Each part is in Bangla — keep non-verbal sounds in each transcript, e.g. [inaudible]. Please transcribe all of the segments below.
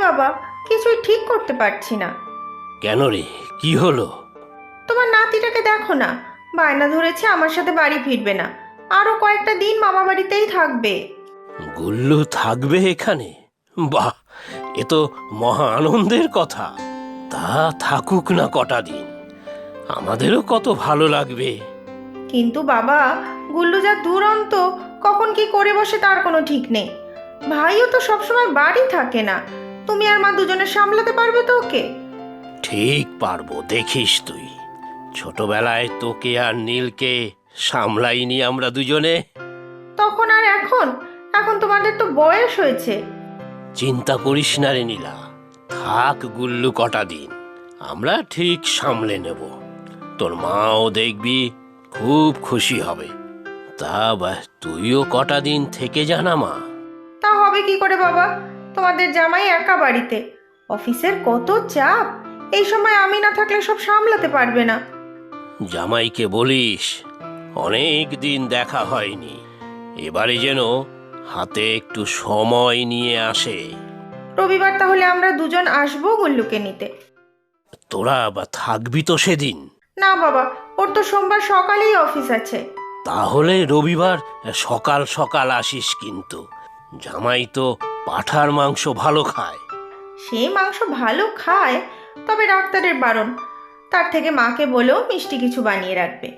বাবা কিছুই ঠিক করতে পারছি না। কেন রে? কি হলো? তোমার নাতিটাকে দেখো না। বায়না ধরেছে আমার সাথে বাড়ি ফিরবে না। আরও কয়েকটা দিন মামা বাড়িতেই থাকবে। গুল্লু থাকবে এখানে? বাহ এ তো মহা আনন্দের কথা। তা থাকুক না কটা দিন। আমাদেরও কত ভালো লাগবে। কিন্তু বাবা গুল্লু যা দুরন্ত কখন কি করে বসে তার কোনো ঠিক নেই। ভাইও তো সবসময় বাড়ি থাকে না। তুমি আর মা দুজনে সামলাতে পারবে তো ওকে? ঠিক পারব দেখিস তুই। ছোটবেলায় তোকে আর নীলকে সামলাইনি আমরা দুজনে। তখন আর এখন? এখন তোমাদের তো বয়স হয়েছে। চিন্তা করিস না রে নীলা থাক গুল্লু কটা দিন আমরা ঠিক সামলে নেব। তোর মাও দেখবি খুব খুশি হবে। তা তুইও কটা দিন থেকে জানা মা। তা হবে কি করে বাবা? তোমাদের জামাই একা বাড়িতে। অফিসের কত চাপ এই সময় আমি না থাকলে সব সামলাতে পারবে না। জামাইকে বলিস অনেক দিন দেখা হয়নি। এবারে যেন হাতে একটু সময় নিয়ে আসে। রবিবার তাহলে আমরা দুজন আসব গুল্লুকে নিতে। তোরা বা থাকবি তো সেদিন। না বাবা ওর তো সোমবার সকালেই অফিস আছে। তাহলে রবিবার সকাল সকাল আসিস কিন্তু। জামাই তো পাঠার মাংস ভালো খায়। সে মাংস ভালো খায় তবে ডাক্তারের বারণ। তার থেকে মাকে বলেও মিষ্টি কিছু বানিয়ে রাখবে।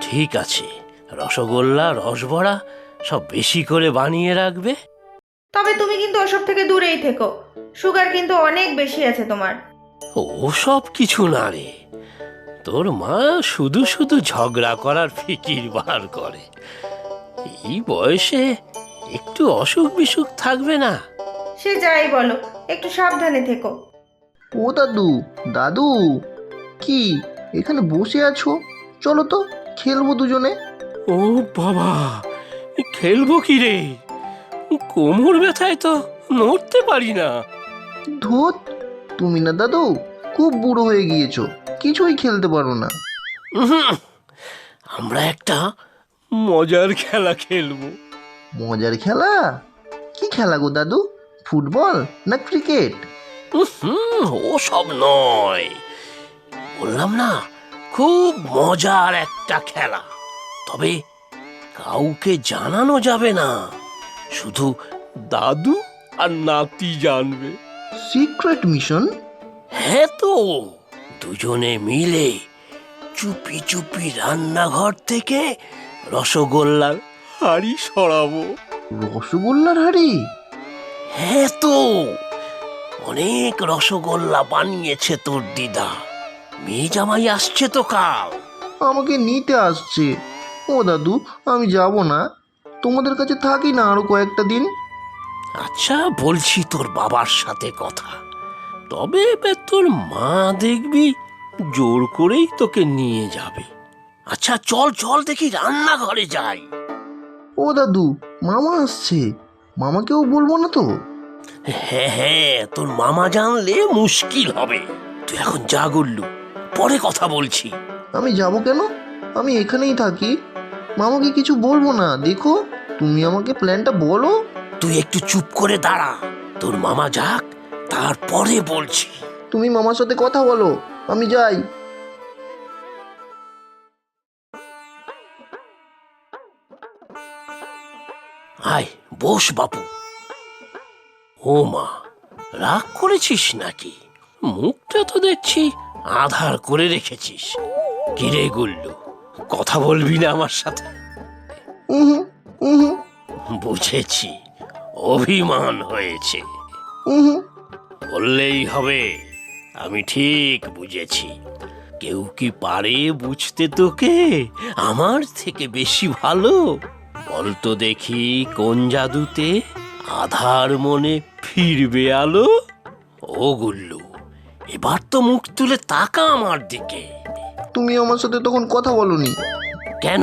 ঠিক আছে। রসগোল্লা রসবড়া সব বেশি করে বানিয়ে রাখবে। তবে তুমি কিন্তু ওসব থেকে দূরেই থেকো। সুগার কিন্তু অনেক বেশি আছে তোমার। ও সব কিছু না রে। তোর মা শুধু শুধু ঝগড়া করার ফিকির বার করে। এই বয়সে একটু অসুখ বিসুখ থাকবে না। সে যাই বলো একটু সাবধানে থেকো। ও দাদু দাদু কি এখানে বসে আছো? চলো তো খেলব দুজনে। ও বাবা খেলব কি রে? কোমর ব্যথায় তো নড়তে পারি না। ধুত তুমি না দাদু খুব বুড়ো হয়ে গিয়েছো কিছুই খেলতে পারো না। আমরা একটা মজার খেলা খেলব। মজার খেলা? কি খেলা গো দাদু? ফুটবল না ক্রিকেট? হুম ও সব নয়। বললাম না খুব মজার একটা খেলা। তবে কাউকে জানানো যাবে না। শুধু দাদু আর নাতি জানবে। Secret mission? হ্যাঁ তো দুজনে মিলে চুপি চুপি রান্নাঘর থেকে রসগোল্লার হাড়ি সরাবো। রসগোল্লার হাড়ি? হ্যাঁ তো অনেক রসগোল্লা বানিয়েছে তোর দিদা। মেয়ে জামাই আসছে তো কাল। আমাকে নিতে আসছে। ও দাদু আমি যাব না। তোমাদের কাছে থাকি না আরও কয়েকটা দিন? আচ্ছা বলছি তোর বাবার সাথে কথা। তবে এবার তোর মা দেখবি জোর করেই তোকে নিয়ে যাবে। আচ্ছা চল চল দেখি রান্নাঘরে যাই। ও দাদু মামা আসছে। মামাকেও বলব না তো? হ্যাঁ হ্যাঁ তোর মামা জানলে মুশকিল হবে। তুই এখন যা গুল্লু পরে কথা বলছি। আমি যাব কেন? আমি এখানেই থাকি। মামাকে কিছু বলব না দেখো। তুমি আমাকে প্ল্যানটা বলো। তুই একটু চুপ করে দাঁড়া। তোর মামা যাক তারপরে বলছি। তুমি মামার সাথে কথা বলো আমি যাই। বস বাপু। ও মা, রাগ করেছিস নাকি? মুখটা তো দেখছি আধার করে রেখেছিস। কিরে গুল্লু, কথা বলবি না আমার সাথে? বুঝেছি, অভিমান হয়েছে। বললেই হবে, আমি ঠিক বুঝেছি। কেউ কি পারে বুঝতে তোকে? আমার থেকে বেশি ভালো? বলতো দেখি কোন জাদুতে আধার মনে ফিরবে আলো। ও গুল্লু এবার তো মুখ তুলে তাকা আমার দিকে। তুমি আমার সাথে তখন কথা বলনি। কেন?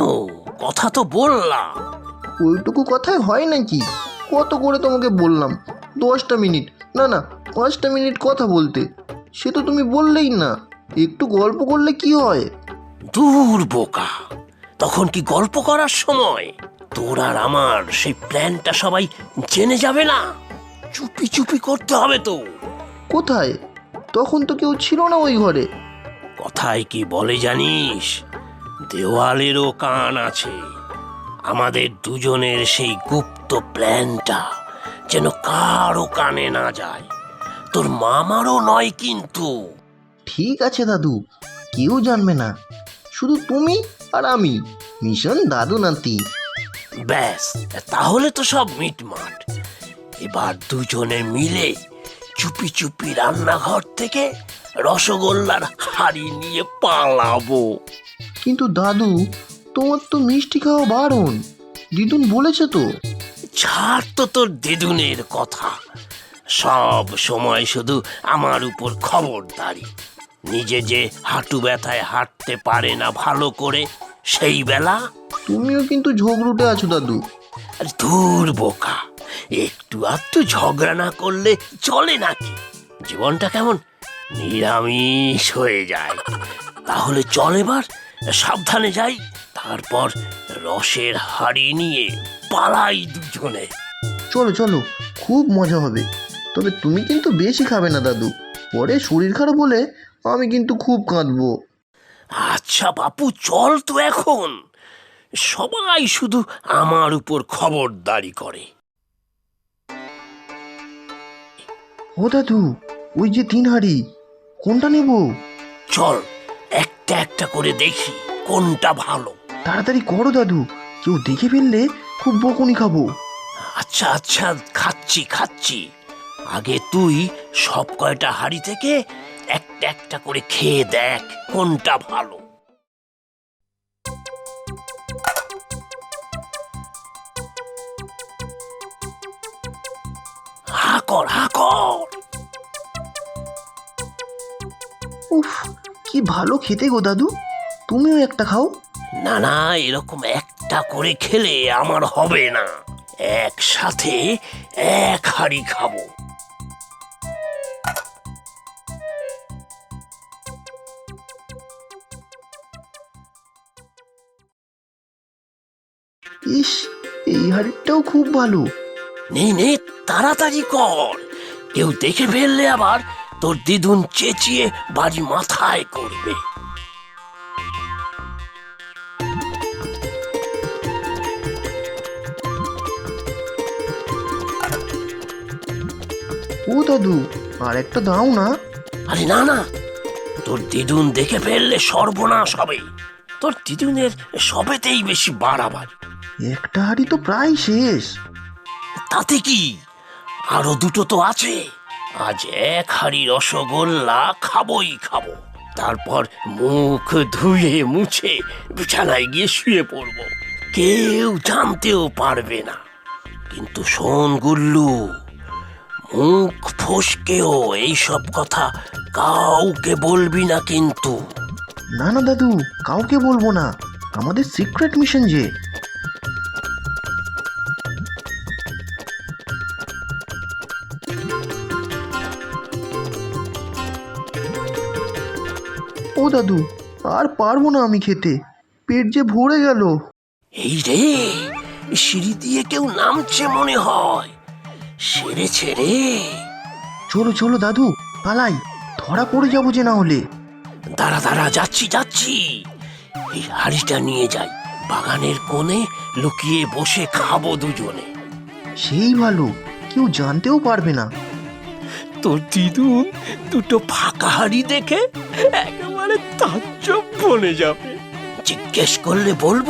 কথা তো বললাম। ওইটুকু কথাই হয় নাকি? কত করে তোমাকে বললাম? দশটা মিনিট। না না পাঁচটা মিনিট কথা বলতে। সে তো তুমি বললেই না। একটু গল্প করলে কি হয়? দূর বোকা তখন কি গল্প করার সময়? তোর আর আমার সেই প্ল্যানটা সবাই জেনে যাবে না। চুপি চুপি করতে হবে তো। কোথায়? তখন তো কেউ ছিল না ওই ঘরে। কথায় কি বলে জানিস? দেওয়ালেরও কান আছে। আমাদের দুজনের সেই গুপ্ত প্ল্যানটা যেন কারও কানে না যায়। তোর মামারও নয় কিন্তু। ঠিক আছে দাদু কেউ জানবে না। শুধু তুমি আর আমি মিশন দাদু নাতি। ব্যাস তাহলে তো সব মিটমাট। এবার দুজনে মিলে চুপি চুপি রান্নাঘর থেকে রসগোল্লার হাড়ি নিয়ে পালাবো। কিন্তু দাদু তোমার তো মিষ্টি খাওয়া বারণ। দিদুন বলেছে তো। ছাড় তো তোর দিদুনের কথা। সব সময় শুধু আমার উপর খবরদারি। নিজে যে হাঁটু ব্যথায় হাঁটতে পারে না ভালো করে সেই বেলা? তুমিও কিন্তু ঝগড়ুটে আছো দাদু। আর ধুর বোকা। একটু আধটু ঝগড়া না করলে চলে নাকি? জীবনটা কেমন? নিরামিষ হয়ে যায়। তাহলে চল এবার সাবধানে যাই তারপর রসের হাড়ি নিয়ে পালাই দুজনে। চলো চলো খুব মজা হবে। তবে তুমি কিন্তু বেশি খাবে না দাদু। পরে শরীর খারাপ হলে আমি কিন্তু খুব কাঁদবো। আচ্ছা বাপু চল তো এখন। সবাই শুধু আমার উপর খবরদারি করে। ও দাদু ওই যে তিন হাড়ি কোনটা নেব? চল একটা একটা করে দেখি কোনটা ভালো। তাড়াতাড়ি করো দাদু কেউ দেখে ফেললে খুব বকুনি খাব। আচ্ছা আচ্ছা খাচ্ছি খাচ্ছি। আগে তুই সব কয়টা হাড়ি থেকে একটা একটা করে খেয়ে দেখ কোনটা ভালো। উফ কি ভালো খেতে গো দাদু। তুমিও একটা খাও। না না এরকম একটা করে খেলে আমার হবে না। একসাথে এক হাড়ি খাব। ইস এই হাড়িটাও খুব ভালো। নে নে তাড়াতাড়ি কর। কেউ দেখে ফেললে আবার তোর দিদুন চেঁচিয়ে বাড়ি মাথায় করবে। ও দাদু আর একটা দাও না। আরে না না তোর দিদুন দেখে ফেললে সর্বনাশ হবে। তোর দিদুনের সবেতেই বেশি বাড়াবাড়ি। একটা হাড়ি তো প্রায় শেষ। তাতে কি? আরও দুটো তো আছে। আজ এক হাড়ি রসগোল্লা খাবোই খাব। তারপর মুখ ধুয়ে মুছে বিছানায় গিয়ে শুয়ে পড়ব। কেউ জানতেও পারবে না। কিন্তু শোন গুল্লু মুখ ফসকেও এইসব কথা কাউকে বলবি না কিন্তু। না না দাদু কাউকে বলব না। আমাদের সিক্রেট মিশন যে। ও দাদু আর পারব না আমি খেতে। পেট যে ভরে গেল। এই রে সিঁড়ি দিয়ে কেউ নামছে মনে হয়। সেরে ছেড়ে। চলো চলো দাদু পালাই। ধরা পড়ে যাব যে না হলে। দাঁড়া দাঁড়া যাচ্ছি যাচ্ছি। এই হাড়িটা নিয়ে যাই। বাগানের কোণে লুকিয়ে বসে খাব দুজনে। সেই ভালো কেউ জানতেও পারবে না। তোর দিদুন দুটো ফাঁকা হাড়ি দেখে তাজ্জব বনে যাবে। জিজ্ঞেস করলে বলব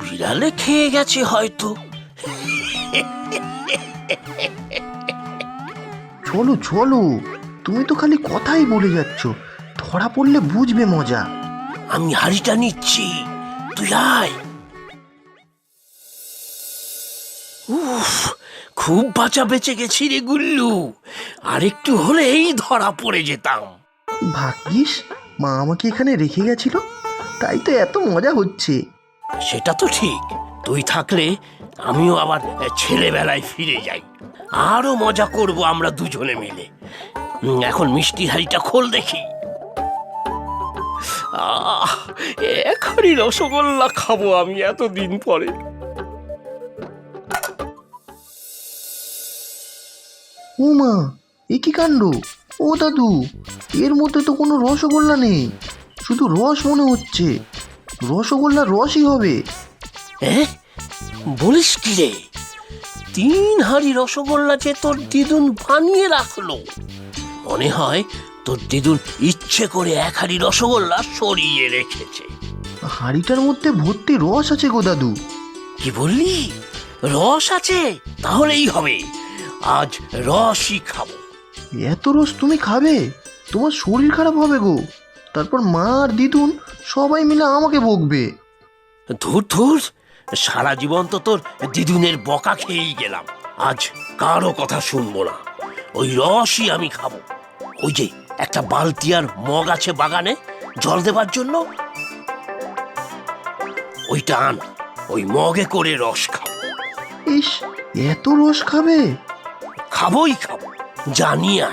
বিড়ালে খেয়ে গেছে হয়তো। চলো চলো তুমি তো খালি কথাই বলে যাচ্ছ ধরা পড়লে বুঝবে মজা। আমি হাড়িটা নিচ্ছি তুই আয়। উফ খুব বাঁচা বেঁচে গেছি রে গুল্লু আর একটু হলেই ধরা পড়ে যেতাম। ভাগ্যিস মা আমাকে এখানে রেখে গেছিল? তাই তো এত মজা হচ্ছে। সেটা তো ঠিক। তুই থাকলে আমিও আবার ছেলেবেলায় ফিরে যাই। আরও মজা করব আমরা দুজনে মিলে। এখন মিষ্টি হাড়িটা খোল দেখি। আহ এক হাড়ি রসগোল্লা খাব আমি এতদিন পরে। ও মা এ কি কাণ্ড? ও দাদু এর মধ্যে তো কোনো রসগোল্লা নেই। শুধু রস মনে হচ্ছে। রসগোল্লা রসই হবে। হ্যাঁ বলিস কি রে? তিন হাড়ি রসগোল্লা যে তোর দিদুন বানিয়ে রাখল। মনে হয় তোর দিদুন ইচ্ছে করে এক হাড়ি রসগোল্লা সরিয়ে রেখেছে। হাঁড়িটার মধ্যে ভর্তি রস আছে গো দাদু। কি বললি? রস আছে? তাহলেই হবে। আজ রসই খাব। এত রস তুমি খাবে? তোমার শরীর খারাপ হবে গো। তারপর মা আর দিদুন সবাই মিলে আমাকে বকবে। ধুর ধুর। সারা জীবন তো তোর দিদুনের বকা খেয়েই গেলাম। আজ কারও কথা শুনব না। ওই রসই আমি খাব। ওই যে একটা বালতি আর মগ আছে বাগানে জল দেবার জন্য। ওইটা আন ওই মগে করে রস খাব ইস এত রস খাবে? খাবোই খাব। জানি আয়।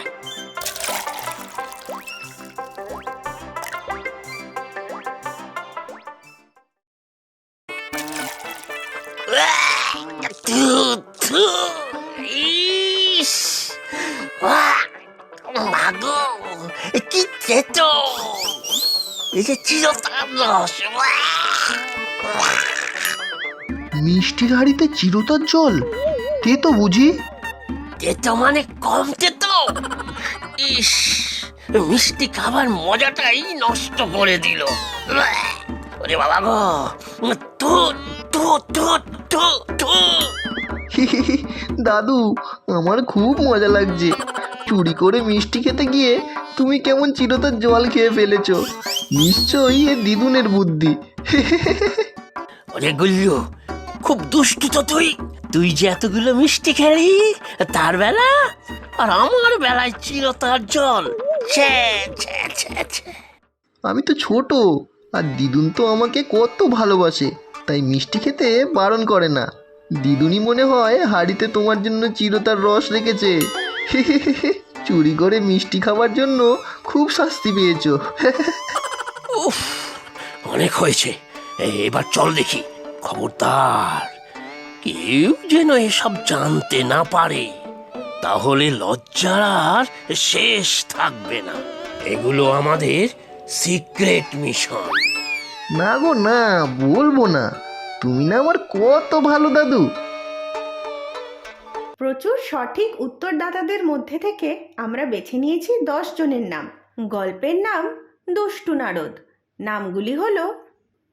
থু, থু, ইস, আহ, মাগো কি তেতো এই চিরতার রস। মিষ্টির হাঁড়িতে চিরতার জল। তে তো বুঝি? তেতো মানে কম তেতো ইস মিষ্টি খাবার মজাটাই নষ্ট করে দিল। ওরে বাবা গো তু তু তু তু তু দাদু আমার খুব মজা লাগছে। চুরি করে মিষ্টি খেতে গিয়ে তুমি কেমন চিরতার জল খেয়ে ফেলেছ। নিশ্চয়ই এ দিদুনের বুদ্ধি। ওরে গুল্লু খুব দুষ্টু তো তুই। তুই যে এতগুলো মিষ্টি খেলি তার বেলা? আর আমার বেলায় ছিল তার জল। ছে ছে ছে ছে। আমি তো ছোট আর দিদুন তো আমাকে কত ভালোবাসে তাই মিষ্টি খেতে বারণ করে না। দিদুনি মনে হয় হাড়িতে তোমার জন্য চিরতার রস রেখেছে। [laughs] চুরি করে মিষ্টি খাবার জন্য খুব শাস্তি পেয়েছ। [laughs] উফ অনেক হয়েছে। এবার চল দেখি। খবরদার কেউ যেন এসব জানতে না পারে তাহলে লজ্জার আর শেষ থাকবে না। এগুলো আমাদের সিক্রেট মিশন। না গো না বলব না। তুমি না আমার কত ভালো দাদু। প্রচুর সঠিক উত্তরদাতাদের মধ্যে থেকে আমরা বেছে নিয়েছি দশ জনের নাম। গল্পের নাম দুষ্টু নারদ। নামগুলি হল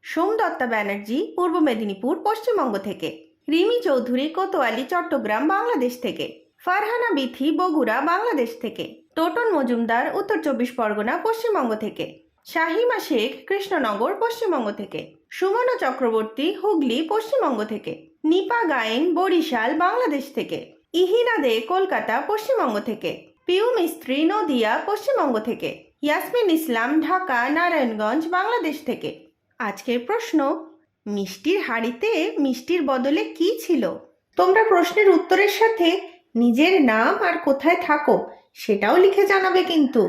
সোমদত্তা ব্যানার্জি, পূর্ব মেদিনীপুর, পশ্চিমবঙ্গ থেকে। রিমি চৌধুরী, কোতোয়ালি, চট্টগ্রাম, বাংলাদেশ থেকে। ফারহানা বিথি, বগুড়া, বাংলাদেশ থেকে। টোটন মজুমদার, উত্তর চব্বিশ পরগনা, পশ্চিমবঙ্গ থেকে। শাহিমা শেখ, কৃষ্ণনগর, পশ্চিমবঙ্গ থেকে। সুমনা চক্রবর্তী, হুগলি, পশ্চিমবঙ্গ থেকে। নিপা গায়েন, বরিশাল, বাংলাদেশ থেকে। ইহিনা দে, কলকাতা, পশ্চিমবঙ্গ থেকে। পিউ মিস্ত্রি, নদিয়া, পশ্চিমবঙ্গ থেকে। ইয়াসমিন ইসলাম, ঢাকা, নারায়ণগঞ্জ, বাংলাদেশ থেকে। আজকের প্রশ্ন, মিষ্টির হাড়িতে মিষ্টির বদলে কি ছিল? তোমরা প্রশ্নের উত্তরের সাথে নিজের নাম আর কোথায় থাকো সেটাও লিখে জানাবে কিন্তু।